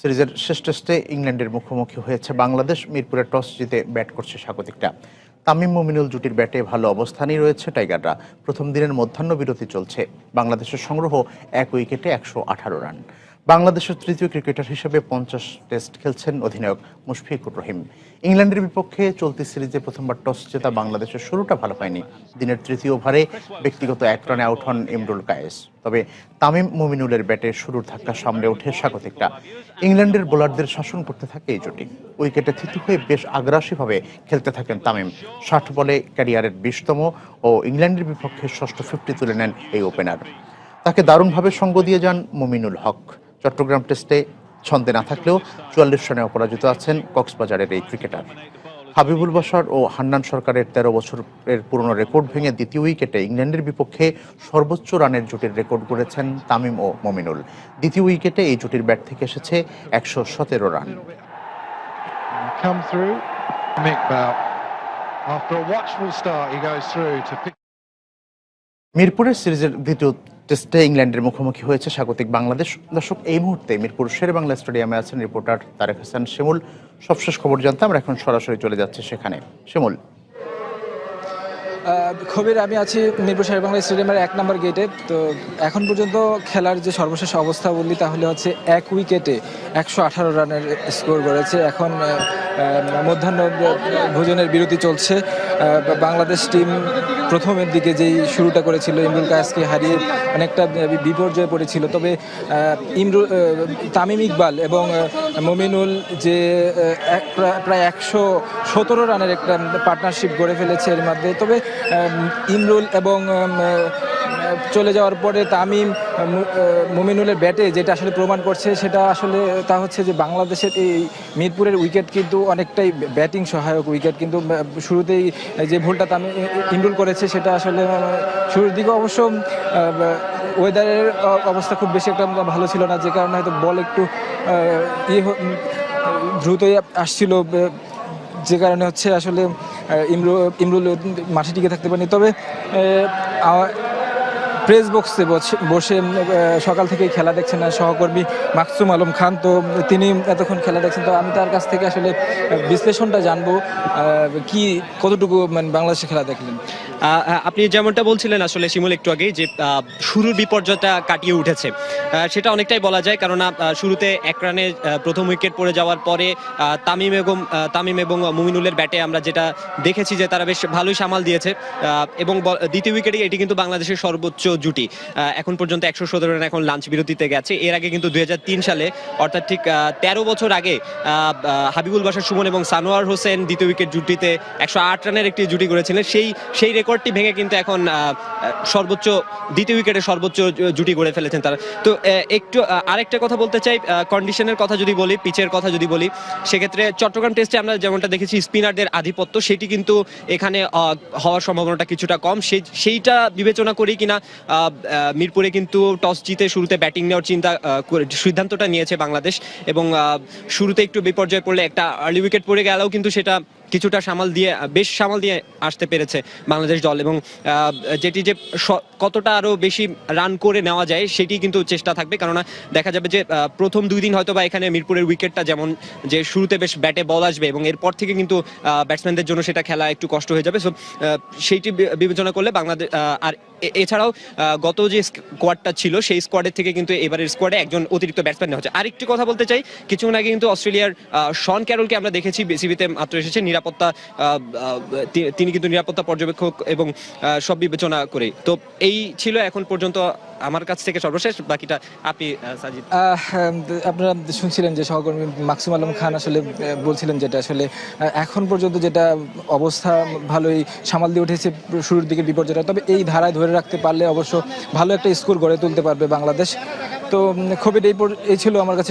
সিরিজের শেষ টেস্টে ইংল্যান্ডের মুখোমুখি হয়েছে বাংলাদেশ। মিরপুরে টস জিতে ব্যাট করছে স্বাগতিকটা। তামিম মুমিনুল জুটির ব্যাটে ভালো অবস্থানেই রয়েছে টাইগাররা। প্রথম দিনের মধ্যাহ্ন বিরতি চলছে। বাংলাদেশের সংগ্রহ এক উইকেটে একশো আঠারো রান। বাংলাদেশের তৃতীয় ক্রিকেটার হিসেবে পঞ্চাশ টেস্ট খেলছেন অধিনায়ক মুশফিকুর রহিম। ইংল্যান্ডের বিপক্ষে চলতি সিরিজে প্রথমবার টস জেতা বাংলাদেশের শুরুটা ভালো হয়নি। দিনের তৃতীয় ওভারে ব্যক্তিগত এক রানে আউট হন ইমরুল কায়েস। তবে তামিম মুমিনুলের ব্যাটে শুরুর ধাক্কা সামলে ওঠে স্বাগতিকরা। ইংল্যান্ডের বোলারদের শাসন করতে থাকে এই জুটি উইকেটে থিতু হয়ে বেশ আগ্রাসীভাবে খেলতে থাকেন তামিম। ষাট বলে ক্যারিয়ারের বিশতম ও ইংল্যান্ডের বিপক্ষে ষষ্ঠ ফিফটি তুলে নেন এই ওপেনার। তাকে দারুণভাবে সঙ্গ দিয়ে যান মুমিনুল হক। চট্টগ্রাম টেস্টে ছন্দে না থাকলেও চুয়াল্লিশ রানে অপরাজিত আছেন কক্সবাজারের এই ক্রিকেটার। হাবিবুল বাশার ও হান্নান সরকারের তেরো বছরের পুরনো রেকর্ড ভেঙে দ্বিতীয় উইকেটে ইংল্যান্ডের বিপক্ষে সর্বোচ্চ রানের জুটির রেকর্ড গড়েছেন তামিম ও মমিনুল। দ্বিতীয় উইকেটে এই জুটির ব্যাট থেকে এসেছে একশো সতেরো রান. মিরপুরের সিরিজের দ্বিতীয় টেস্টে ইংল্যান্ডের মুখোমুখি হয়েছে স্বাগতিক বাংলাদেশ। দর্শক, এই মুহূর্তে মিরপুর শের বাংলা স্টেডিয়ামে আছেন রিপোর্টার তারেক হাসান শিমুল। সবশেষ খবর জানতে আমরা এখন সরাসরি চলে যাচ্ছি সেখানে। শিমুল। খবির, আমি আছি মিরপুর শের বাংলা স্টেডিয়ামের এক নম্বর গেটে। তো এখন পর্যন্ত খেলার যে সর্বশেষ অবস্থা বললি, তাহলে হচ্ছে এক উইকেটে একশো আঠারো রানের স্কোর করেছে। এখন মধ্যাহ্ন ভোজনের বিরতি চলছে। বাংলাদেশ টিম প্রথমের দিকে যেই শুরুটা করেছিল ইমরুল কায়াসকে হারিয়ে অনেকটা বিপর্যয়ে পড়েছিল, তবে ইমরুল তামিম ইকবাল এবং মমিনুল যে প্রায়- একশো সতেরো রানের একটা পার্টনারশিপ গড়ে ফেলেছে এর মধ্যে, তবে ইমরুল এবং চলে যাওয়ার পরে তামিম মুমিনুলের ব্যাটে যেটা আসলে প্রমাণ করছে সেটা আসলে তা হচ্ছে যে বাংলাদেশের এই মিরপুরের উইকেট কিন্তু অনেকটাই ব্যাটিং সহায়ক উইকেট। কিন্তু শুরুতেই যে ভুলটা তামিম ইমরুল করেছে সেটা আসলে শুরুর দিকে অবশ্য ওয়েদারের অবস্থা খুব বেশি একটা ভালো ছিল না যে কারণে হয়তো বল একটু ইয়ে দ্রুতই আসছিল যে কারণে হচ্ছে আসলে আহ, ইমরু ইমরুল মাঠে টিকে থাকতে পারেনি। তবে প্রেস বক্সে বসে সকাল থেকে খেলা দেখছেন না সহকর্মী মাকসুম আলম খান। তো তিনি এতক্ষণ খেলা দেখছেন, তো আমি তার কাছ থেকে আসলে বিশ্লেষণটা জানব কি, কতটুকু মানে বাংলাদেশে খেলা দেখলেন? আপনি যেমনটা বলছিলেন আসলে শিমুল একটু আগেই যে শুরুর বিপর্যয়টা কাটিয়ে উঠেছে। সেটা অনেকটাই বলা যায় কেননা শুরুতে এক রানে প্রথম উইকেট পড়ে যাওয়ার পরে তামিম এবং তামিম এবং মুমিনুলের ব্যাটে আমরা যেটা দেখেছি যে তারা বেশ ভালোই সামাল দিয়েছে এবং দ্বিতীয় উইকেটে এটি কিন্তু বাংলাদেশের সর্বোচ্চ জুটি। এখন পর্যন্ত একশো সতেরো রান এখন লাঞ্চ বিরতিতে গেছে। এর আগে কিন্তু দু হাজার তিন সালে, অর্থাৎ ঠিক তেরো বছর আগে হাবিবুল বাসার সুমন এবং সানোয়ার হোসেন দ্বিতীয় উইকেট জুটিতে একশো আট রানের একটি জুটি করেছিলেন সেই সেই রেকর্ডটি ভেঙে কিন্তু এখন সর্বোচ্চ, দ্বিতীয় উইকেটে সর্বোচ্চ জুটি গড়ে ফেলেছেন তারা। তো একটু আরেকটা কথা বলতে চাই কন্ডিশনের কথা যদি বলি পিচের কথা যদি বলি, সেক্ষেত্রে চট্টগ্রাম টেস্টে আমরা যেমনটা দেখেছি স্পিনারদের আধিপত্য, সেটি কিন্তু এখানে হওয়ার সম্ভাবনাটা কিছুটা কম। সেই সেইটা বিবেচনা করেই কিনা মিরপুরে কিন্তু টস জিতে শুরুতে ব্যাটিং নেওয়ার চিন্তা করে- সিদ্ধান্তটা নিয়েছে বাংলাদেশ এবং শুরুতে একটু বিপর্যয় পড়লে একটা আর্লি উইকেট পড়ে গেলেও কিন্তু সেটা কিছুটা সামাল দিয়ে বেশ সামাল দিয়ে আসতে পেরেছে বাংলাদেশ দল এবং যেটি যে কতটা আরও বেশি রান করে নেওয়া যায় সেটি কিন্তু চেষ্টা থাকবে। কেননা দেখা যাবে যে প্রথম দুই দিন হয়তো বা এখানে মিরপুরের উইকেটটা যেমন, যে শুরুতে বেশ ব্যাটে বল আসবে এবং এরপর থেকে কিন্তু ব্যাটসম্যানদের জন্য সেটা খেলা একটু কষ্ট হয়ে যাবে। সো সেইটি বিবেচনা করলে বাংলাদেশ আর এছাড়াও গত যে স্কোয়াডটা ছিল সেই স্কোয়াডের থেকে কিন্তু এবারের স্কোয়াডে একজন অতিরিক্ত ব্যাটসম্যান হচ্ছে আরেকটি কথা বলতে চাই, কিছুক্ষণ আগে কিন্তু অস্ট্রেলিয়ার শন ক্যারলকে আমরা দেখেছি বিসিবিতে মাত্র এসেছে নিরাপত্তা তিনি কিন্তু নিরাপত্তা পর্যবেক্ষক এবং সব বিবেচনা করে তো এই ছিল এখন পর্যন্ত আমার কাছ থেকে সর্বশেষ, বাকিটা আপনি সাজিদ। আপনারা শুনছিলেন যে সহকর্মী মাকসুম আলম খান আসলে বলছিলেন যেটা আসলে এখন পর্যন্ত যেটা অবস্থা ভালোই সামাল দিয়ে উঠেছে শুরুর দিকে বিপর্যয়টা। তবে এই ধারায় ধরে রাখতে পারলে অবশ্য ভালো একটা স্কোর গড়ে তুলতে পারবে বাংলাদেশ। তো খুবই এই ছিল আমার কাছে